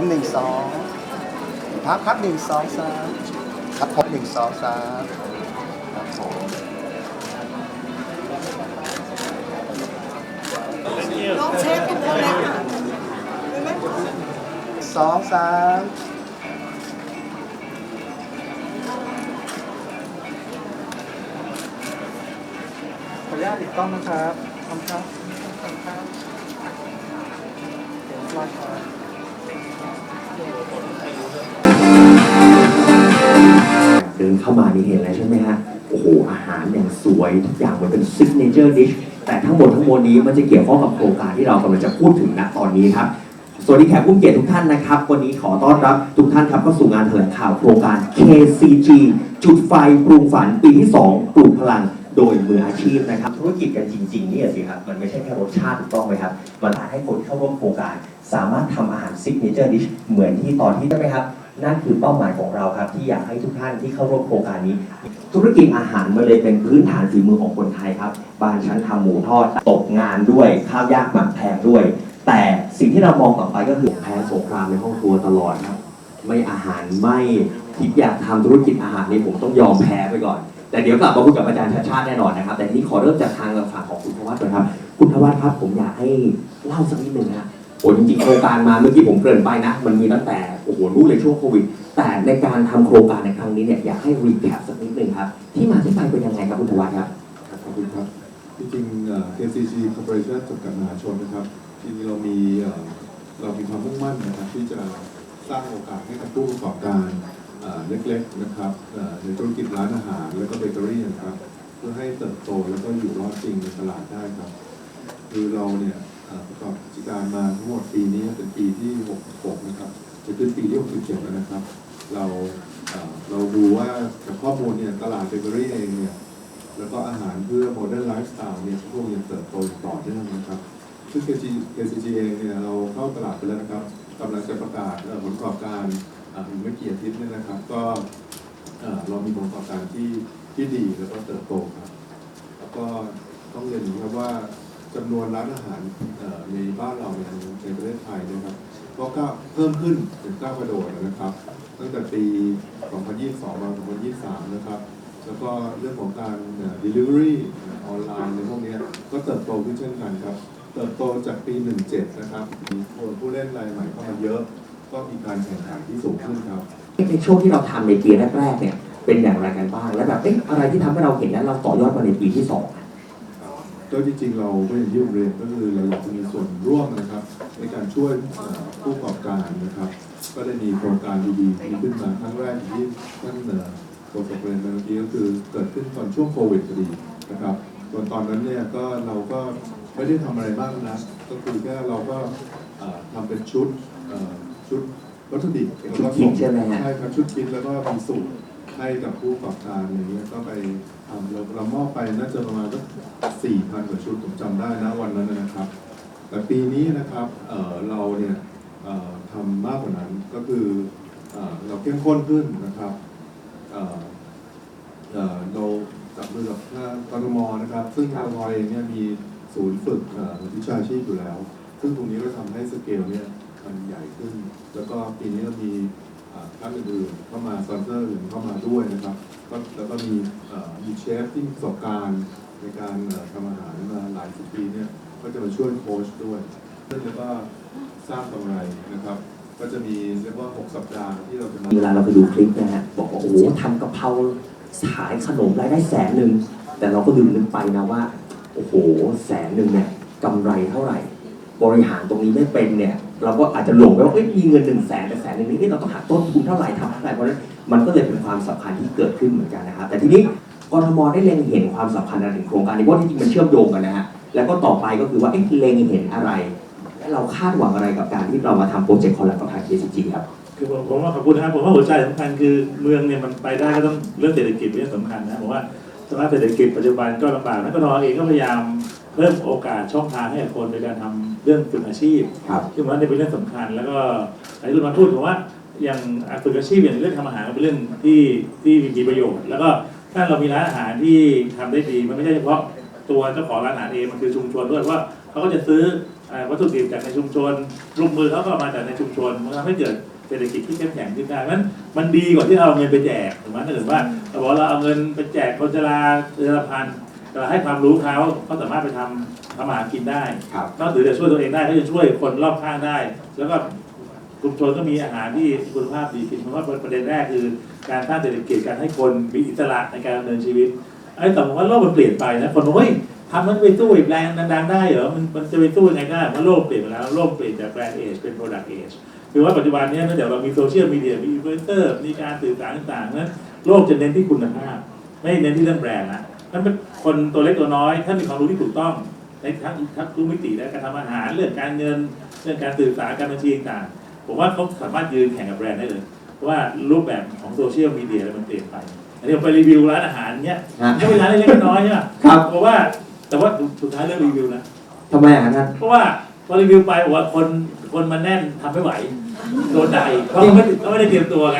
ผมหนึ่งสองพักครับหนึ่งสองสามครับผมหนึ่งสองสามครับผมน้องเชฟเป็นคนเล็กค่ะเห็นไหมสองสามขออนุญาตติดกล้องนะครับขอบคุณครับขอบคุณครับเดี๋ยวรอครับ เดินเข้ามานี่เห็นอะไรใช่ไหมฮะ โอ้โห อาหารอย่างสวยทุกอย่างมันเป็นซิกเนเจอร์ดิชแต่ทั้งหมดทั้งมวลนี้มันจะเกี่ยวข้องกับโครงการที่เรากำลังจะพูดถึงณตอนนี้ครับ สวัสดีแขกผู้เกียรติทุกท่านนะครับ วันนี้ขอต้อนรับทุกท่านครับเข้าสู่งานแถลงข่าวโครงการ KCG จุดไฟปรุงฝันปีที่ 2 ปลูกพลังโดยมืออาชีพนะครับ ธุรกิจกันจริงๆเนี่ยสิครับ มันไม่ใช่แค่รสชาติถูกต้องไหมครับ มันทำให้คนเข้าร่วมโครงการ สามารถทำอาหารซิกเนเจอร์ดิชเหมือนที่ตอนที่ใช่ไหมครับ นั่นคือเป้าหมายของเราครับ ที่อยากให้ทุกท่านที่เข้าร่วมโครงการนี้ ธุรกิจอาหารมันเลยเป็นพื้นฐานฝีมือของคนไทยครับบ้านฉันทำหมูทอดตกงานด้วยข้าวยากหมักแพงด้วย แต่สิ่งที่เรามองต่อไปก็คือแพ้สงครามในห้องครัวตลอดครับ ไม่อาหารไม่คิดอยากทำธุรกิจอาหารนี่ผมต้องยอมแพ้ไปก่อนแต่เดี๋ยวกลับมาพูดกับอาจารย์ชาชาติแน่นอนนะครับ แต่ทีนี้ขอเริ่มจากทางฝั่งของคุณธวัฒน์ก่อนครับ คุณธวัฒน์ครับผมอยากให้เล่าสักนิดหนึ่งนะ โอ้จริงๆโครงการมาเมื่อกี้ผมเกริ่นไปนะ มันมีตั้งแต่โอ้โหรู้เลยช่วงโควิด แต่ในการทำโครงการในครั้งนี้เนี่ยอยากให้รีแคปสักนิดหนึ่งครับที่มาที่ไปเป็นยังไงครับคุณธวัฒน์ครับขอบคุณครับจริงๆเอ่อ KCG Corporation จำกัดมหาชนนะครับจริงๆเรามีเรามีความมุ่งมั่นนะครับที่จะสร้างโอกาสให้กับผู้ประกอบการเล็กๆนะครับในธุรกิจร้านอาหาร และก็เบเกอรี่นะครับ เพื่อให้เติบโตแล้วก็อยู่รอดจริงในตลาดได้ครับ คือเราเนี่ย ประกอบกิจการมาทั้งหมดปีนี้เป็นปีที่ 66 นะครับจะขึ้นปีที่ 67 แล้วนะครับ เราเราดูว่าจากข้อมูลเนี่ยตลาดเบเกอรี่เองเนี่ยแล้วก็อาหารเพื่อโมเดิร์นไลฟ์สไตล์เนี่ยพวกยังเติบโตต่อเนื่องนะครับซึ่ง KG KCG เองเนี่ยเราเข้าตลาดไปแล้วนะครับกำลังจะประกาศผลประกอบการอีกไม่กี่อาทิตย์เนี่ยนะครับ ก็เรามีผลประกอบการที่ที่ดีแล้วก็เติบโตครับ แล้วก็ต้องเรียนครับว่า จำนวนร้านอาหารในบ้านเราในประเทศไทยนะครับก็ก็เพิ่มขึ้นถึงก้าวกระโดดนะครับ ตั้งแต่ปี 2022 มา 2023 นะครับ แล้วก็เรื่องของการ delivery ออนไลน์ในพวกนี้ก็เติบโตขึ้นเช่นกันครับ เติบโตจากปี 17 นะครับมีคนผู้เล่นรายใหม่เข้ามาเยอะ ก็มีการแข่งขันที่สูงขึ้นครับ ในช่วงที่เราทำในปีแรกๆเนี่ยเป็นอย่างไรกันบ้าง และแบบเอ๊ะอะไรที่ทำให้เราเห็นแล้วเราต่อยอดมาในปีที่2 ก็จริงๆเราไม่ย่างที่ผเรียนก็คือเราอยากจะมีส่วนร่วมนะครับ ในการช่วยผู้ประกอบการนะครับ ก็ได้มีโครงการดีๆมีขึ้นมาครั้งแรกที่ท่านโฆษกเรียนเมื่อกี้ก็คือเกิดขึ้นตอนช่วงโควิดพอดีนะครับตอนตอนนั้นเนี่ยก็เราก็ไม่ได้ทำอะไรมากนะก็คือแค่เราก็ทำเป็นชุดชุดวัตถุดิบแล้ก็ส่งใช่ไหมใช่ครับชุดคิดแล้วก็มีสูตรให้กับผู้ประกอบการอย่างเงี้ยก็ไปทำเราเรามอบไปน่าจะประมาณสั สี่พันกว่าชุดผมจำได้นะวันนั้นนะครับ แต่ปีนี้นะครับเเราเนี่ยทำมากกว่านั้นก็คือเอเราเข้มข้นขึ้นนะครับเเเราจับมือกับกรมนะครับ ซึ่งกรมเองเนี่ยมีศูนย์ฝึกวิชาชีพอยู่แล้ว ซึ่งตรงนี้ก็ทำให้สเกลเนี่ยมันใหญ่ขึ้น แล้วก็ปีนี้ก็มีท่านอื่นๆเข้ามาสปอนเซอร์อื่นเข้ามาด้วยนะครับ แล้วก็มีมีเชฟที่มีประสบการณ์ ในการทำอาหารมาหลายสิบปีเนี่ยก็จะมาช่วยโค้ชด้วยแล้วก็สร้างกำไรนะครับ ก็จะมีเรียกว่า 6 สัปดาห์ที่เราจะมาเวลาเราไปดูคลิปนะฮะบอกว่าโอ้โหทำกะเพราขายขนมรายได้แสนหนึ่งแต่เราก็ลืมนึกไปนะว่าโอ้โหแสนหนึ่งเนี่ยกำไรเท่าไหร่ บริหารตรงนี้ไม่เป็นเนี่ย เราก็อาจจะหลงไปว่าเอ้ยมีเงินหนึ่งแสนแต่แสนหนึ่งนี้เราต้องหักต้นทุนเท่าไหร่ทำเท่าไหร่เพราะฉะนั้นมันก็เลยเป็นความสำคัญที่เกิดขึ้นเหมือนกันนะครับแต่ทีนี้ กรทมได้เล็งเห็นความสำคัญอะไรถึงโครงการนี้เพราะที่จริงมันเชื่อมโยงกันนะฮะแล้วก็ต่อไปก็คือว่าเอ๊ะเล็งเห็นอะไร และเราคาดหวังอะไรกับการที่เรามาทำโปรเจกต์คอลแลบกับทาง KCG ครับ คือผมผมว่าขอบคุณนะครับผมว่าหัวใจสำคัญคือเมืองเนี่ยมันไปได้ก็ต้องเรื่องเศรษฐกิจเป็นเรื่องสำคัญนะผมว่าสภาพเศรษฐกิจปัจจุบันก็ลำบากนักกรเองก็พยายามเพิ่มโอกาสช่องทางให้กับคนในการทำเรื่องฝึกอาชีพครับซึ่ผมว่านี่เป็นเรื่องสำคัญ แล้วก็อันนี้คุณมาพูดผมว่าอย่างฝึกอาชีพอย่างเรื่องทำอาหารเป็นเรื่องที่ที่มีประโยชน์ แล้วก็ ถ้าเรามีร้านอาหารที่ทำได้ดีมันไม่ใช่เฉพาะตัวเจ้าของร้านอาหารเองมันคือชุมชนด้วยว่าเขาก็จะซื้อเอ่อวัตถุดิบจากในชุมชนลูกมือเขาก็มาจากในชุมชนมันทำให้เกิดเศรษฐกิจที่เข้มแข็งขึ้นได้เพราะฉะนั้นมันดีกว่าที่เอาเงินไปแจกถูกไหมถ้าเกิดว่าเราบอกว่าเราเอาเงินไปแจกคนชราเดือนละพันเราให้ความรู้เขาเขาสามารถไปทำทำอาหารกินได้ครับนอกจากจะช่วยตัวเองได้ก็จะช่วยคนรอบข้างได้ แล้วก็ ชุมชนก็มีอาหารที่คุณภาพดีขึ้นเพราะว่าประเด็นแรกคือ การสร้างเศรษฐกิจการให้คนมีอิสระในการดำเนินชีวิตไอ้แต่ผมว่าโลกมันเปลี่ยนไปนะคนบอกเฮ้ยทำมันไปสู้อีกแบรนด์ดังๆได้เหรอมันมันจะไปสู้ยังไงได้เพราะโลกเปลี่ยนไปแล้วโลกเปลี่ยนจากแบรนด์เอจเป็นโปรดักต์เอจคือว่าปัจจุบันนี้เนื่องจากเรามีโซเชียลมีเดียมีอินฟลูเอนเซอร์มีการสื่อสารต่างๆนั้นโลกจะเน้นที่คุณภาพ ไม่เน้นที่เรื่องแบรนด์นะนั่นเป็นคนตัวเล็กตัวน้อย ถ้ามีความรู้ที่ถูกต้องในทั้งทั้งทุกมิติและการทำอาหารเรื่องการเงินเรื่องการสื่อสารการบัญชีต่างๆ ผมว่าเขาสามารถยืนแข่งกับแบรนด์ได้เลยเพราะว่ารูปแบบของโซเชียลมีเดียมันเปลี่ยนไปอันนี้ผมไปรีวิวร้านอาหารเนี้ยฮะก็เป็นร้านเล็กๆน้อยๆใช่ไหมครับ เพราะว่าแต่ว่าสุดท้ายเรื่องรีวิวนะ ทำไมอะท่าน เพราะว่าพอรีวิวไปบอกว่าคนคนมันแน่นทำไม่ไหวโดนด่าอีกเพราะเขาไม่เขาไม่ได้เตรียมตัวไง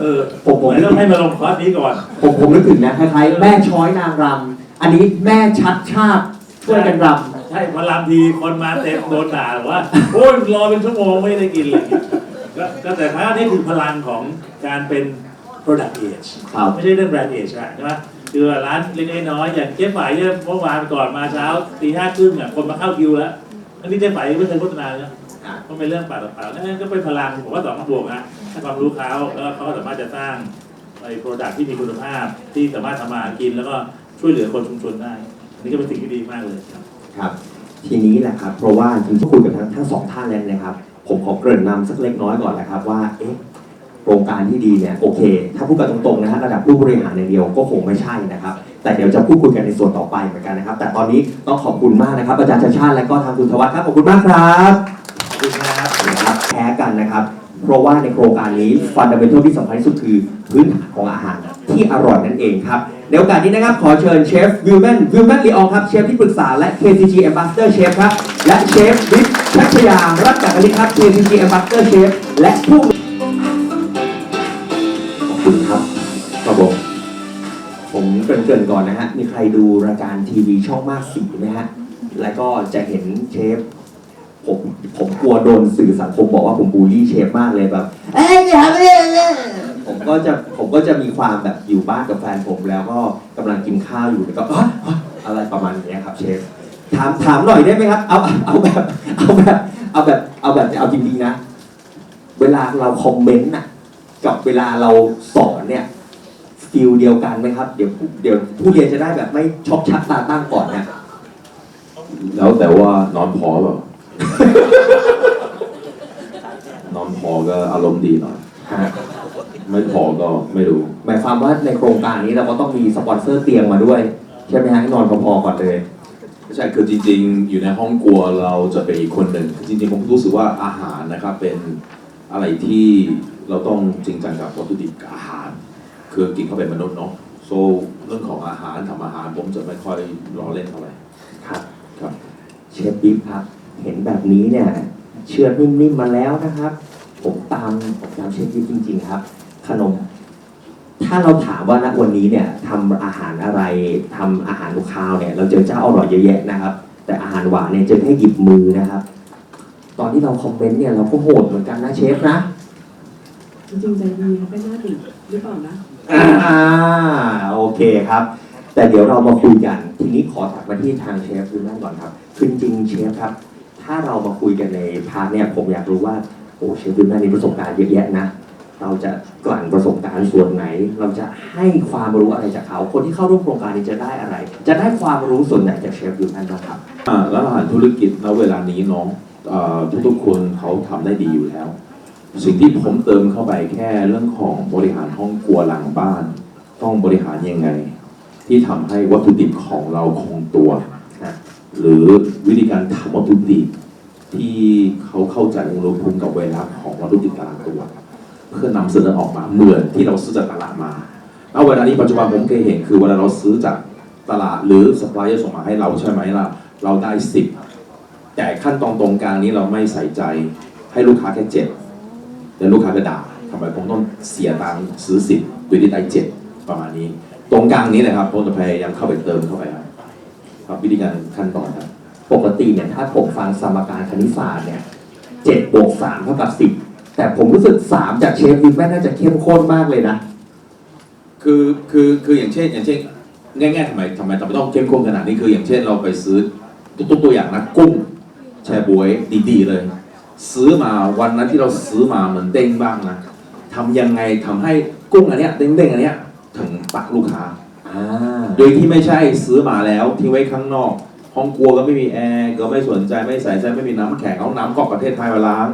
เออผมผม เลยต้องให้มาลงคอร์สนี้ก่อน ผมผมนึกถึงนะคล้ายๆแม่ช้อยนางรำอันนี้แม่ชัดชาติช่วยกันรใช่พอลำทีคนมาเต็มโดนด่าบอกว่าโอ้ยรอเป็นชั่วโมงไม่ได้กินเลยก็ก็แต่ครั้งนี้คือพลังของการเป็น product age ำครับไม่ใช่เรื่อง brand age อะใช่ไหมคือร้านเล็กๆน้อยๆอย่างเจ๊ฝ่ายเนี่ยเมื่อวานก่อนมาเช้าตีห้าครึ่งอะคนมาเข้าคิวแล้วอันนี้เจ๊ฝ่ายไม่เคยโฆษณาเลยนะก็เป็นเรื่องปากต่อปากนั่นก็เป็นพลังผมว่าสองบวกนะให้ความรู้เขาแล้วก็เขาก็สามารถจะสร้างไอ้ product ที่มีคุณภาพที่สามารถทำมาหากินแล้วก็ช่วยเหลือคนชุมชนได้ อันนี้ก็เป็นสิ่งที่ดีมากเลยครับ ครับ ทีนี้แหละครับ เพราะว่าจริงๆคุยกับทั้งทั้งสองท่านแล้วนะครับ ผมขอเกริ่นนำสักเล็กน้อยก่อนนะครับว่าเอ๊ะโครงการที่ดีเนี่ยโอเค ถ้าพูดกันตรงๆนะฮะระดับผู้บริหารอย่างเดียวก็คงไม่ใช่นะครับ แต่เดี๋ยวจะพูดคุยกันในส่วนต่อไปเหมือนกันนะครับ แต่ตอนนี้ต้องขอบคุณมากนะครับอาจารย์ชาติชาติและก็ทางคุณธวัฒน์ครับขอบคุณมากครับขอบคุณครับนะครับแพ้กันนะครับ เพราะว่าในโครงการนี้ฟันดัมเบลที่สำคัญที่สุดคือพื้นฐานของอาหารที่อร่อยนั่นเองครับ ในโอกาสนี้นะครับขอเชิญเชฟวิลแมนวิลแมนลีอองครับเชฟที่ปรึกษาและ KCG Ambassador Chef ครับ และเชฟวิทย์ชัชยารัตน์กักลิครับ KCG Ambassador Chef และผู้ขอบคุณครับครับผมผมเกริ่นๆก่อนนะฮะ มีใครดูรายการทีวีช่องมากสีไหมฮะ แล้วก็จะเห็นเชฟผมผมกลัวโดนสื่อสังคมบอกว่าผมบูลลี่เชฟมากเลยแบบเอ้ยอย่าทำเลย ผมก็จะผมก็จะมีความแบบอยู่บ้านกับแฟนผม แล้วก็กำลังกินข้าวอยู่แล้วก็อ๊ะอ๊ะอะไรประมาณนี้ครับเชฟถามถามหน่อยได้ไหมครับ เอาเอาแบบเอาแบบเอาแบบเอาแบบเอาจริงๆนะ เวลาเราคอมเมนต์น่ะกับเวลาเราสอนเนี่ยฟิลเดียวกันไหมครับเดี๋ยวผู้เดี๋ยวผู้เรียนจะได้แบบไม่ช็อกชักตาตั้งก่อนนะ แล้วแต่ว่านอนพอเปล่านอนพอก็อารมณ์ดีหน่อย ฮะ ไม่พอก็ไม่รู้ หมายความว่าในโครงการนี้เราก็ต้องมีสปอนเซอร์เตียงมาด้วย ใช่ไหมฮะให้นอนพอๆก่อนเลยไม่ใช่คือจริง ๆ อยู่ในห้องครัวเราจะเป็นอีกคนหนึ่งจริงๆผมรู้สึกว่าอาหารนะครับเป็นอะไรที่เราต้องจริงจังกับวัตถุดิบกับอาหาร คือกินเข้าเป็นมนุษย์เนาะ so เรื่องของอาหารทำอาหารผมจะไม่ค่อยล้อเล่นเท่าไหร่ครับครับ เชฟบิ๊กครับ เห็นแบบนี้เนี่ย เชือดนิ่มๆมาแล้วนะครับ ผมตามผมตามเชฟบิ๊กจริง ๆ ครับ ขนม ถ้าเราถามว่าณวันนี้เนี่ยทำอาหารอะไรทำอาหารลูกค้าวเนี่ย เราเจอเจ้าอร่อยเยอะแยะนะครับ แต่อาหารหวานเนี่ยเจอแค่หยิบมือนะครับ ตอนที่เราคอมเมนต์เนี่ยเราก็โหดเหมือนกันนะเชฟนะจริงๆใจดีเขาเป็นหน้าติดหรือเปล่านะอ่าโอเคครับ แต่เดี๋ยวเรามาคุยกัน ทีนี้ขอถัดมาที่ทางเชฟดูนั่นก่อนครับคือจริงๆเชฟครับ ถ้าเรามาคุยกันในพาร์ทเนี่ยผมอยากรู้ว่าโอ้เชฟดูนั่นมีประสบการณ์เยอะแยะนะ เราจะกลั่นประสบการณ์ส่วนไหน เราจะให้ความรู้อะไรจากเขา คนที่เข้าร่วมโครงการนี้จะได้อะไร จะได้ความรู้ส่วนไหนจากเชฟดูนั่นบ้างครับอ่าร้านอาหารธุรกิจณเวลานี้เน้องทุกๆคนเขาทำได้ดีอยู่แล้ว สิ่งที่ผมเติมเข้าไปแค่เรื่องของบริหารห้องครัวหลังบ้าน ต้องบริหารยังไง ที่ทำให้วัตถุดิบของเราคงตัว หรือวิธีการทำวัตถุดิบที่เขาเข้าใจอุณหภูมิกับเวลาของวัตถุดิบแต่ละตัว เพื่อนำเสนอออกมาเหมือนที่เราซื้อจากตลาดมาแล้วเวลานี้ปัจจุบันผมเคยเห็นคือเวลาเราซื้อจากตลาดหรือสปายเออร์ส่งมาให้เราใช่ไหมล่ะ เราได้สิบแต่ขั้นตอนตรงกลางนี้เราไม่ใส่ใจให้ลูกค้าแค่เจ็ดแต่ลูกค้าก็ด่าทำไมผมต้องเสียตังค์ซื้อสิบโดยที่ได้เจ็ดประมาณนี้ ตรงกลางนี้แหละครับผมจะพยายามเข้าไปเติมเข้าไปครับครับวิธีการขั้นตอนครับปกติเนี่ยถ้าผมฟังสมการคณิตศาสตร์เนี่ยเจ็ดบวกสามเท่ากับสิบ แต่ผมรู้สึกสามจากเชฟวิทแม่งน่าจะเข้มข้นมากเลยนะ คือคือคืออย่างเช่น อย่างเช่นง่ายๆทำไมทำไมทำไมต้องเข้มข้นขนาดนี้คืออย่างเช่นเราไปซื้อตัวตัวอย่างนะกุ้งแชบวยดีๆเลย ซื้อมาวันนั้นที่เราซื้อมามันเด้งบ้างนะทำยังไงทำให้กุ้งอันเนี้ยเด้งๆอันเนี้ยถึงปากลูกค้าอ่าโดยที่ไม่ใช่ซื้อมาแล้วทิ้งไว้ข้างนอก ห้องครัวก็ไม่มีแอร์ก็ไม่สนใจไม่ใส่ใจไม่มีน้ำแข็งเอาน้ำกอกประเทศไทยมาล้าง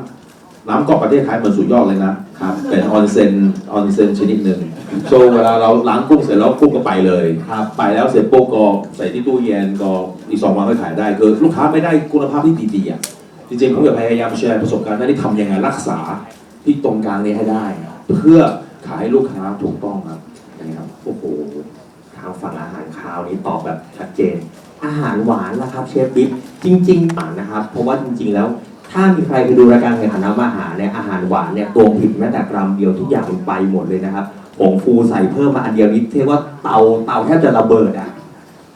น้ำกอกประเทศไทยเหมือนสุดยอดเลยนะครับเป็นออนเซนออนเซนชนิดหนึ่งโซเวลาเราล้างกุ้งเสร็จแล้วกุ้งก็ไปเลยครับไปแล้วเสร็จปุ๊บก็ใส่ที่ตู้เย็นก็อีกสองวันก็ขายได้คือลูกค้าไม่ได้คุณภาพที่ดีๆอะจริงๆผมอยากพยายามแชร์ประสบการณ์นั้นที่ทำยังไงรักษาที่ตรงกลางนี้ให้ได้ เพื่อขายให้ลูกค้าถูกต้องครับนะครับโอ้โหทางฝั่งอาหารคาวนี้ตอบแบบชัดเจน อาหารหวานล่ะครับเชฟบิ๊กจริงๆอ่านนะครับ เพราะว่าจริงๆแล้ว ถ้ามีใครไปดูรายการแข่งขันน้ำอาหารเนี่ยอาหารหวานเนี่ยตวงผิดแม้แต่กรัมเดียวทุกอย่างมันไปหมดเลยนะครับผงฟูใส่เพิ่มมาอันเดียวนี้เรียกว่าเตาเตาแทบจะระเบิดอะ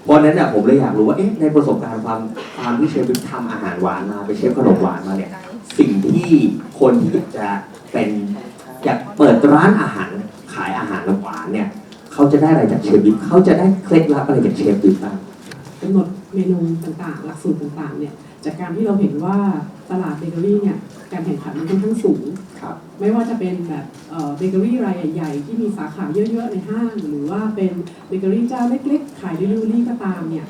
เพราะนั้นเนี่ยผมเลยอยากรู้ว่าเอ๊ะในประสบการณ์ความความที่เชฟบิ๊กทำอาหารหวานมาไปเชฟขนมหวานมาเนี่ยสิ่งที่คนที่อยากจะเป็นอยากเปิดร้านอาหารขายอาหารหวานเนี่ยเขาจะได้อะไรจากเชฟบิ๊กเขาจะได้เคล็ดลับอะไรจากเชฟบิ๊กบ้างกำหนดเมนูต่างๆหลักสูตรต่างๆเนี่ย จากการที่เราเห็นว่าตลาดเบเกอรี่เนี่ยการแข่งขันมันค่อนข้างสูง ครับ ไม่ว่าจะเป็นแบบเอ่อเบเกอรี่รายใหญ่ๆ ที่มีสาขาเยอะๆ ในห้าง หรือว่าเป็นเบเกอรี่เจ้าเล็กๆ ขายเดลิเวอรี่ก็ตามเนี่ย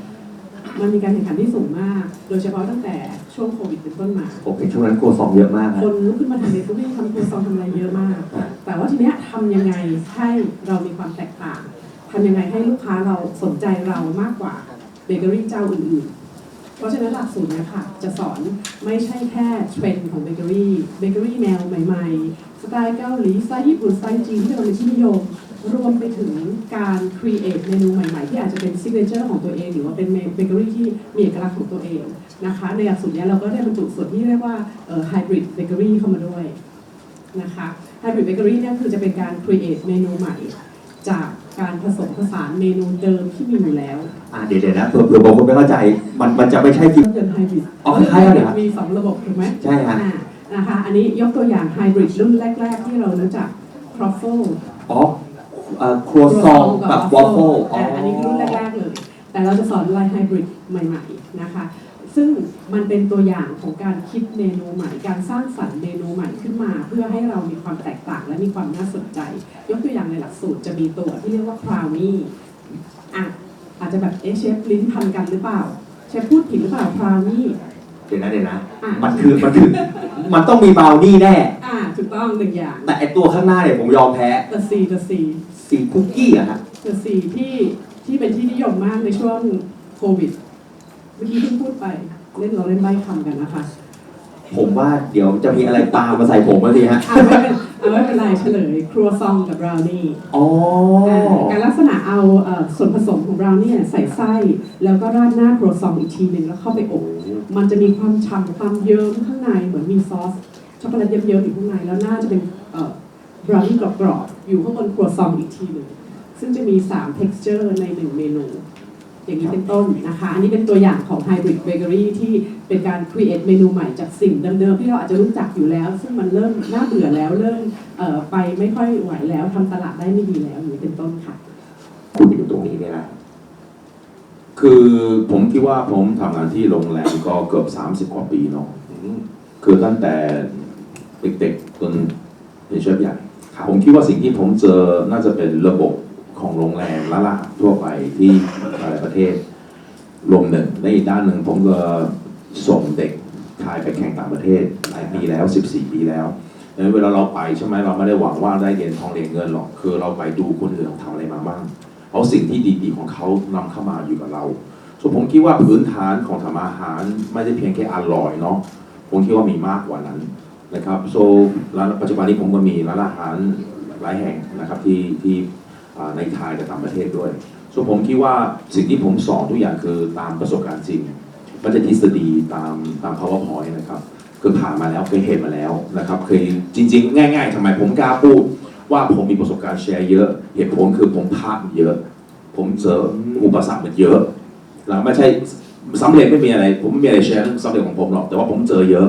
มันมีการแข่งขันที่สูงมาก โดยเฉพาะตั้งแต่ช่วงโควิดเป็นต้นมาผมเห็นช่วงนั้นโกซองเยอะมากคนะนลุกขึ้นมาทำเบเกอรี่ทำครัวซองทำอะไรเยอะมาก อ่าแต่ว่าทีเนี้ยทำยังไงให้เรามีความแตกต่างทำยังไงให้ลูกค้าเราสนใจเรามากกว่าเบเกอรี่เจ้าอื่นๆ เพราะฉะนั้นหลักสูตรเนี้ยค่ะ จะสอนไม่ใช่แค่เทรนด์ของเบเกอรี่ เบเกอรี่แนวใหม่ๆ สไตล์เกาหลี สไตล์ญี่ปุ่น สไตล์จีนที่กำลังเป็นที่นิยม รวมไปถึงการครีเอทเมนูใหม่ๆ ที่อาจจะเป็นซิกเนเจอร์ของตัวเอง หรือว่าเป็นเบเกอรี่ที่มีเอกลักษณ์ของตัวเองนะคะ ในหลักสูตรเนี้ยเราก็ได้บรรจุส่วนที่เรียกว่าไฮบริดเบเกอรี่เข้ามาด้วยนะคะไฮบริดเบเกอรี่เนี่ยคือจะเป็นการ create เมนูใหม่ จากการผสมผสานเมนูเดิมที่มีอยู่แล้ว อ่าเดี๋ยวๆนะเผื่อเผื่อบางคนไม่เข้าใจ มันมันจะไม่ใช่กิรถยนต์ไฮบริดอ๋อคล้ายๆกันเหรอมีสองระบบถูกไหมใช่ฮะอ่านะคะ อันนี้ยกตัวอย่างไฮบริดรุ่นแรก ๆ ที่เรารู้จัก truffle อ๋อเอ่อครัวซองกับวอฟเฟิลอ๋ออ่าอัอันนี้รุ่นแรก ๆ เลย แต่เราจะสอนลายไฮบริดใหม่ ๆ นะคะ ซึ่งมันเป็นตัวอย่างของการคิดเมนูใหม่ การสร้างสรรค์เมนูใหม่ขึ้นมา เพื่อให้เรามีความแตกต่างและมีความน่าสนใจ ยกตัวอย่างในหลักสูตรจะมีตัวที่เรียกว่าคราวนี่อะ อาจจะแบบเอะเชฟลิ้นพันกันหรือเปล่า เชฟพูดผิดหรือเปล่าคราวนี่ เดี๋ยวนะเดี๋ยวนะอะ มันคือมันคือมันต้องมีบราวนี่แน่ อะถูกต้องหนึ่งอย่างแต่ไอตัวข้างหน้าเนี่ยผมยอมแพ้ the C the C สีคุกกี้อะฮะ the C ที่ที่เป็นที่นิยมมากในช่วงโควิดเมื่อกี้เพิ่งพูดไปเล่นเราเล่นใบคำกันนะคะผมว่าเดี๋ยวจะมีอะไรตามมาใส่ผมมาสิฮะ อะไม่เป็น เอาไม่เป็นไรเฉลยครัวซองกับบราวนี่อ๋อ การลักษณะเอาเอ่อส่วนผสมของบราวนี่ใส่ไส้ แล้วก็ราดหน้าครัวซองอีกทีหนึ่งแล้วเข้าไปอบ มันจะมีความฉ่ำความเยิ้มข้างในเหมือนมีซอสช็อกโกแลตเยิ้มๆอยู่ข้างในแล้วน่าจะเป็นเอ่อบราวนี่กรอบๆอยู่ข้างบนครัวซองอีกทีหนึ่งซึ่งจะมี 3 texture ใน1เมนู อย่างนี้เป็นต้นนะคะ อันนี้เป็นตัวอย่างของ Hybrid Bakery ที่เป็นการ create เมนูใหม่จากสิ่งเดิมๆ ที่เราอาจจะรู้จักอยู่แล้ว ซึ่งมันเริ่มน่าเบื่อแล้วเริ่มไปไม่ค่อยไหวแล้วทำตลาดได้ไม่ดีแล้วอย่างนี้เป็นต้นค่ะคุณอยู่ตรงนี้เนี่ยนะคือผมคิดว่าผมทำงานที่โรงแรมก็เกือบ 30 กว่าปีเนาะคือตั้งแต่เด็กๆจนเป็นเชฟใหญ่ผมคิดว่าสิ่งที่ผมเจอน่าจะเป็นระบบ ของโรงแรมละล่าทั่วไปที่หลายประเทศรวมหนึ่งในอีกด้านหนึ่งผมก็ส่งเด็กชายไปแข่งต่างประเทศหลายปีแล้ว 14 ปีแล้วดังนั้นเวลาเราไปใช่ไหมเราไม่ได้หวังว่าได้เหรียญทองเหรียญเงินหรอกคือเราไปดูคนอื่นเขาทำอะไรมาบ้างเอาสิ่งที่ดีๆของเขานำเข้ามาอยู่กับเราส่วนผมคิดว่าพื้นฐานของทำอาหารไม่ได้เพียงแค่อร่อยเนาะผมคิดว่ามีมากกว่านั้นนะครับโซร้านปัจจุบันนี้ผมก็มีร้านอาหารหลายแห่งนะครับที่ที่ ในไทยและต่างประเทศด้วยส่วนผมคิดว่าสิ่งที่ผมสอนทุกอย่างคือตามประสบการณ์จริงม่ใช่ทฤษฎีตามตาม powerpoint นะครับคือผ่านมาแล้วเคยเห็นมาแล้วนะครับเคยจริง ๆ ง่าย ๆทำไมผมกล้าพูดว่าผมมีประสบการณ์แชร์เยอะเหตุผลคือผมพลาดเยอะ ผมเจออุปสรรคมันเยอะแล้วไม่ใช่สำเร็จไม่มีอะไร ผมไม่มีอะไรแชร์เรื่องสำเร็จของผมหรอก แต่ว่าผมเจอเยอะ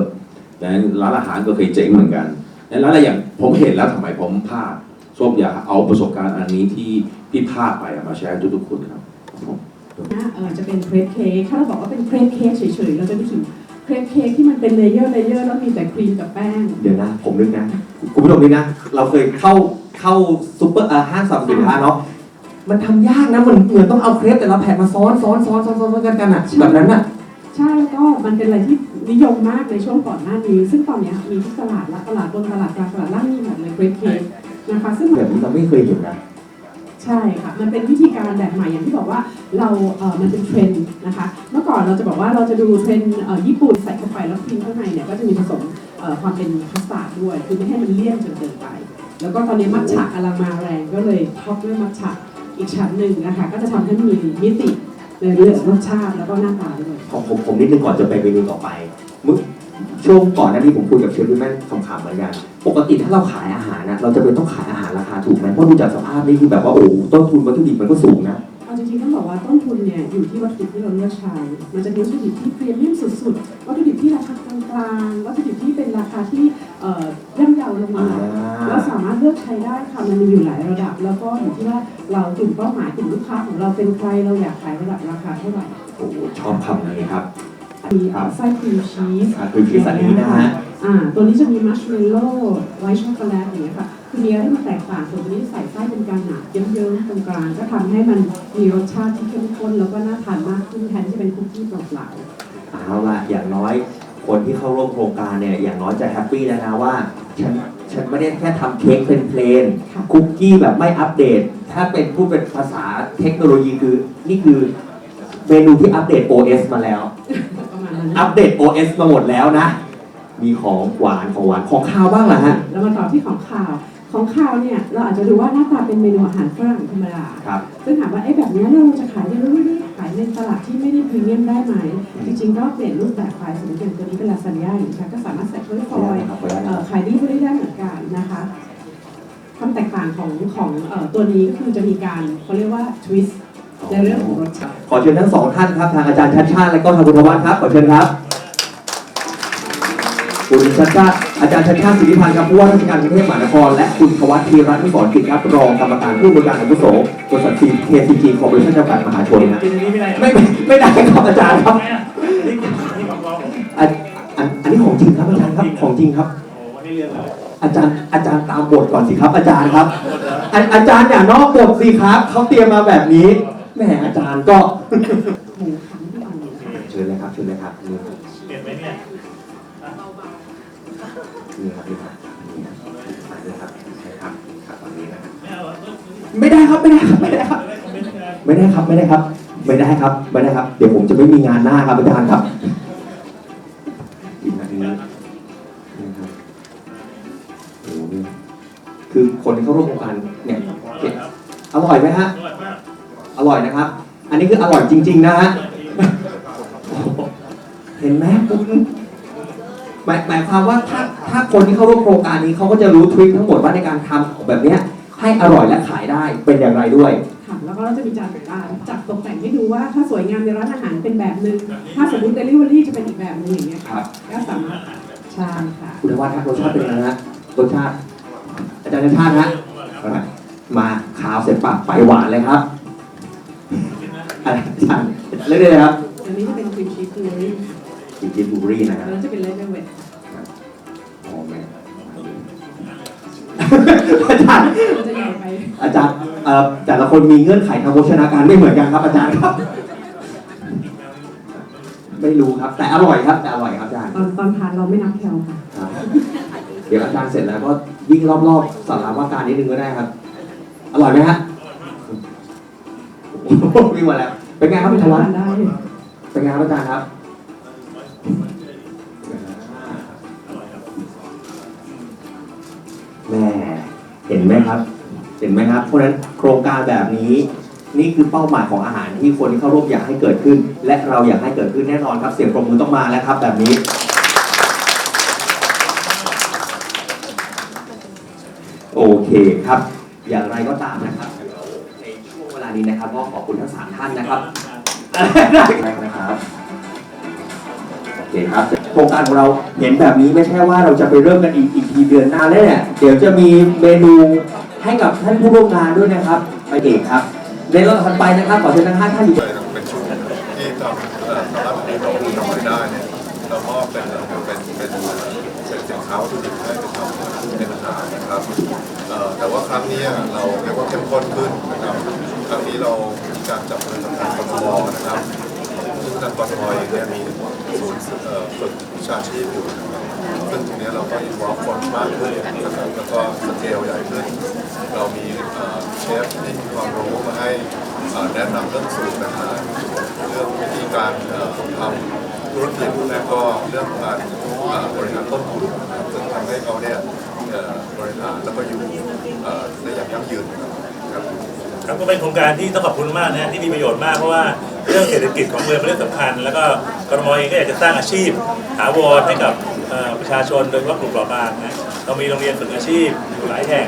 นะร้านอาหารก็เคยเจ๊งเหมือนกัน แล้วอะไรอย่างผมเห็นแล้วทำไมผมพลาด ส้มอยากเอาประสบการณ์อันนี้ที่ที่พลาดไปอะมาแชร์ให้ทุกๆคนครับนะเออจะเป็นเครปเค้กถ้าเราบอกว่าเป็นเครปเค้กเฉยๆเราจะนึกถึงเครปเค้กที่มันเป็นเลเยอร์เลเยอร์แล้วมีแต่ครีมกับแป้ง เดี๋ยวนะ ผมนึกนะ คุณผู้ชมนี่นะ เราเคยเข้าเข้าซูเปอร์เอ่อห้างสรรพสินค้าเนาะ มันทำยากนะมันเหมือนต้องเอาเครปแต่ละแผ่นมาซ้อนซ้อนซ้อนซ้อนซ้อนกันกันอะแบบนั้นอะ ใช่แล้วก็มันเป็นอะไรที่นิยมมากในช่วงก่อนหน้านี้ ซึ่งตอนเนี้ยมีทุกตลาดละตลาดบนตลาดกลางตลาดล่างมีหมดเลยเครปเค้ก นะคะซึ่งแบบนี้เราไม่เคยเห็นนะ ใช่ค่ะ มันเป็นวิธีการแบบใหม่อย่างที่บอกว่าเราเออมันเป็นเทรนด์นะคะ เมื่อก่อนเราจะบอกว่าเราจะดูเทรนด์เอ่อญี่ปุ่นใส่เข้าไปแล้วครีมข้างในเนี่ยก็จะมีผสมเอ่อความเป็นคัสตาร์ดด้วย คือไม่ให้มันเลี่ยนจนเกินไป แล้วก็ตอนนี้มัทฉะกำลังมาแรงก็เลยท็อปด้วยมัทฉะอีกชั้นหนึ่งนะคะ ก็จะทำให้มีมิติในเรื่องรสชาติแล้วก็หน้าตาด้วย ของผมผมนิดนึงก่อนจะไปเมนูต่อไปมึง ช่วงก่อนหน้านี้ผมคุยกับเชฟวิแมนคำถามเหมือนกันปกติถ้าเราขายอาหารนะเราจะเป็นต้องขายอาหารราคาถูกไหมเพราะดูจากสภาพนี่คือแบบว่าโอ้โหต้นทุนวัตถุดิบมันก็สูงนะเอาจริงๆต้องบอกว่าต้นทุนเนี่ยอยู่ที่วัตถุดิบที่เราเลือกใช้ มันจะมีวัตถุดิบที่พรีเมียมสุดๆ วัตถุดิบที่ราคากลางๆ วัตถุดิบที่เป็นราคาที่เอ่อย่อมเยาลงมาเราสามารถเลือกใช้ได้ค่ะมันมีอยู่หลายระดับ แล้วก็อยู่ที่ว่าเรากลุ่มเป้าหมายกลุ่มลูกค้าของเราเป็นใครเราอยากขายระดับราคาเท่าไหร่โอ้โหชอบคำนี้ครับ มีเอ่อไส้ครีมชีสอ่าคือชีสอันนี้นะฮะ อ่าตัวนี้จะมีมัชเมลโล่ไวท์ช็อกโกแลตอย่างเงี้ยค่ะ คือมีอะไรที่มันแตกต่างส่วนตัวนี้ใส่ไส้เป็นกลางหนาเยิ้มๆตรงกลาง ก็ทำให้มันมีรสชาติที่เข้มข้นแล้วก็น่าทานมากขึ้นแทนที่จะเป็นคุกกี้เปล่าๆ เอาล่ะอย่างน้อยคนที่เข้าร่วมโครงการเนี่ยอย่างน้อยจะแฮปปี้แล้วนะว่าฉันฉันไม่ได้แค่ทำเค้กเพลนค่ะๆคุกกี้แบบไม่อัปเดต ถ้าเป็นพูดเป็นภาษาเทคโนโลยีคือ นี่คือเมนูที่อัปเดต OS มาแล้วประมาณนั้น อัปเดต OS มาหมดแล้วนะ มีของหวานของหวานของข้าวบ้างเหรอฮะ แล้วมาต่อที่ของข่าว ของข่าวเนี่ยเราอาจจะดูว่าหน้าตาเป็นเมนูอาหารฝรั่งธรรมดา ครับ ซึ่งถามว่าไอ้แบบเนี้ยเราจะขายเดลิเวอรี่ขายในตลาดที่ไม่ได้พรีเมียมได้ไหม จริงๆ ก็เปลี่ยนรูปแบบไปสมมติอย่างตัวนี้เป็นลาซานญ่าอย่างนี้ค่ะก็สามารถใส่ถ้วยฟอยล์ขออนุญาตนะครับเอ่อขายเดลิเวอรี่ได้เหมือนกันนะคะความแตกต่างของของเอ่อตัวนี้ก็คือจะมีการเขาเรียกว่าทวิสต์ ในเรื่องของรสชาติขอเชิญทั้งสองท่านครับ ทางอาจารย์ชัดชาติและก็ทางคุณธวัฒน์ครับ ขอเชิญครับ คุณชัดชาติอาจารย์ชัดชาติสิริพันธ์ครับผู้ว่าราชการกรุงเทพมหานคร และคุณธวัฒน์ธีรัตน์นุสรกิจครับรองกรรมการผู้บริการอาวุโสบริษัททีเคซีจีคอร์ปอเรชั่นจำกัดมหาชนนะกินอันนี้ไม่ได้ไม่ไม่ไม่ได้ครับอาจารย์ครับทำไมอะนี่นี่ของเราโอันอันอันนี้ของจริงครับอาจารย์ครับของจริงครับอ้วันนี้เรียนเลยอาจารย์อาจารย์ตามบทก่อนสิครับ อาจารย์ครับ อาอาจารย์อย่านอกบทสิครับเขาเตรียมมาแบบนี้ แหมอาจารย์ก็ หมูขันที่อ่อนเลยนะคะเชิญเลยครับเชิญเลยครับนี่ครับเปลี่ยนไหมเนี่ยนี่ครับนี่ครับนี่ครับนี่ครับใช่ครับครับตอนนี้นะครับไม่เอาเหรอไม่ได้ครับไม่ได้ครับไม่ได้ครับไม่ได้คอมเมนต์กันไม่ได้ครับไม่ได้ครับ ไม่ได้ครับไม่ได้ครับ เดี๋ยวผมจะไม่มีงานหน้าครับอาจารย์ครับอีกนาทีนี้นี่ครับโอ้โหนี่คือคนที่เข้าร่วมโครงการเนี่ยเก็บอร่อยไหมฮะ อันนี้คืออร่อยจริง ๆ นะฮะ เห็นไหมคุณหมายหมายความว่าถ้าถ้าคนที่เข้าร่วมโครงการนี้เขาก็จะรู้ทริคทั้งหมดว่าในการทำของแบบเนี้ยให้อร่อยและขายได้เป็นอย่างไรด้วย ค่ะแล้วก็เราจะมีจานจัดตกแต่งให้ดูว่าถ้าสวยงามในร้านอาหารเป็นแบบนึง ถ้าสมมติเดลิเวอรี่จะเป็นอีกแบบนึงอย่างเงี้ยครับ ก็สามารถใช่ค่ะคุณว่าครับรสชาติเป็นยังไงฮะรสชาติ อาจารย์ชาติฮะมาขาวเสร็จปากไปหวานเลยครับ อาจารย์เรื่อยๆเลยครับอันนี้จะเป็นครีมชีสบลูเบอรี่กินกินบลูเบอรี่นะคแล้รับวจะเป็นเลดเวทอ๋อแม่อาจารย์มันจะใหญ่ไปอาจารย์เอ่อแต่ละคนมีเงื่อนไขทางโภชนาการไม่เหมือนกันครับอาจารย์ครับ ไม่รู้ครับ แต่อร่อยครับ แต่อร่อยครับอาจารย์ ตอนตอนทานเราไม่นับแคลค่ะ ครับเดี๋ยวอาจารย์เสร็จแล้วก็วิ่งรอบๆสาราว่าการนิดนึงก็ได้ครับ อร่อยไหมฮะโอ้โห วิ่งมาแล้ว เป็นไงครับพี่ธวัฒน์ได้ เป็นไงครับอาจารย์ครับ แม่เห็นไหมครับ เห็นไหมครับ เพราะฉะนั้นโครงการแบบนี้ นี่คือเป้าหมายของอาหารที่คนที่เข้าร่วมอยากให้เกิดขึ้น และเราอยากให้เกิดขึ้นแน่นอนครับ เสียงปรบมือต้องมาแล้วครับ แบบนี้ โอเคครับ อย่างไรก็ตามนะครับเดี๋ยวในี้นะครับก็ขอบคุณทั้งสามท่านนะครับนะครับโอเคครับโครงการของเราเห็นแบบนี้ไม่ใช่ว่าเราจะไปเริ่มกันอีกอีกทีเดือนหน้าแล้วเนี่ยเดี๋ยวจะมีเมนูให้กับท่านผู้ร่วมงานด้วยนะครับไปเอกครับในรอบถัดไปนะครับขอเชิญทั้งห้าท่านอยู่เป็นชุดที่ทำสามารถทำได้เนี่ยเรามอบเป็นเอ่อเป็นเป็นเป็นสินค้าวัตถุดิบให้ แต่ว่าครั้งนี้เราเรียกว่าเข้มข้นขึ้นนะครับ ครั้งนี้เรามีการจับมือกับทางกทมนะครับซึ่งทางกทมเองเนี่ยมีศูนย์เอ่อฝึกวิชาชีพอยู่นะครับซึ่งตรงนี้เราก็อินวอล์คนมากขึ้นนะครับแล้วก็สเกลใหญ่ขึ้น เรามีเอ่อเชฟที่มีความรู้มาให้แนะนำเรื่องสูตรอาหารเรื่องวิธีการทำธุรกิจและก็เรื่องการบริหารต้นทุนซึ่งทำให้เขาเนี่ย บริหารแล้วก็อยู่เอ่อย่างยั่งยืนครับครับก็เป็นโครงการที่ต้องขอบคุณมากนะที่มีประโยชน์มากเพราะว่าเรื่องเศรษฐกิจของเมืองเป็นเรื่องสำคัญ แล้วก็กรมเองก็อยากจะสร้างอาชีพถาวรให้กับประชาชนโดยเฉพาะกลุ่มเปราะบางนะเรามีโรงเรียนฝึกอาชีพอยู่หลายแห่ง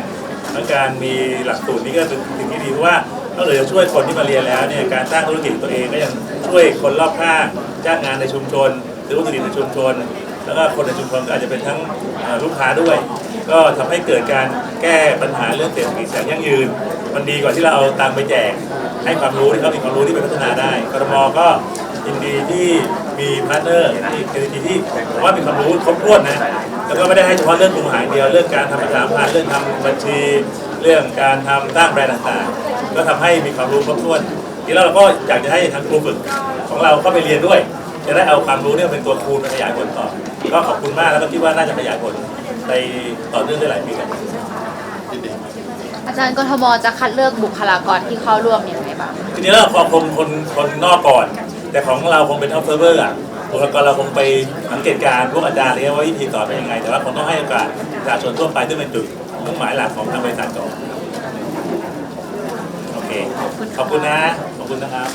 และการมีหลักสูตรนี้ก็เป็นสิ่งที่ดีเพราะว่านอกจากจะช่วยคนที่มาเรียนแล้วเนี่ยการสร้างธุรกิจตัวเองก็ยังช่วยคนรอบข้างจ้างงานในชุมชนหรือวัตถุดิบในชุมชน แล้วก็คนในชุมชนก็อาจจะเป็นทั้งลูกค้าด้วย ก็ทำให้เกิดการแก้ปัญหาเรื่องเศรษฐกิจอย่างยั่งยืน มันดีกว่าที่เราเอาตังไปแจก ให้ความรู้ที่เขามีความรู้ที่ไปพัฒนาได้กรมก็ยินดีที่มีพาร์ทเนอร์ที่เป็นทีที่ผมว่ามีความรู้ครบถ้วนนะแล้วก็ไม่ได้ให้เฉพาะเรื่องปรุงอาหายเดียวเรื่องการทำประชาพันธ์เรื่องทำบัญชี เรื่องการทำสร้างแบรนด์ต่างๆ ก็ทำให้มีความรู้ครบถ้วนทีแล้วเราก็อยากจะให้ทางครูฝึกของเราเข้าไปเรียนด้วย จะได้เอาความรู้เนี่ยเป็นตัวคูณขยายผลต่อ ก็ขอบคุณมากแล้วก็คิดว่าน่าจะขยายผล ไปต่อเนื่องได้หลายปีกันอาจารย์กทมจะคัดเลือกบุคลากรที่เข้าร่วมยังไงบ้างทีนี้เราคงคนคนคนนอกก่อน แต่ของเราคงเป็น observer อะบุคลากรเราคงไปสังเกตการณ์พวกอาจารย์อะไรเงี้ยว่าวิธีสอนเป็นยังไง แต่ว่าคงต้องให้โอกาสประชาชนทั่วไปซึ่งเป็นจุดมุ่งหมายหลักของทางบริษัทก่อนโอเคขอบคุณนะขอบคุณนะครับ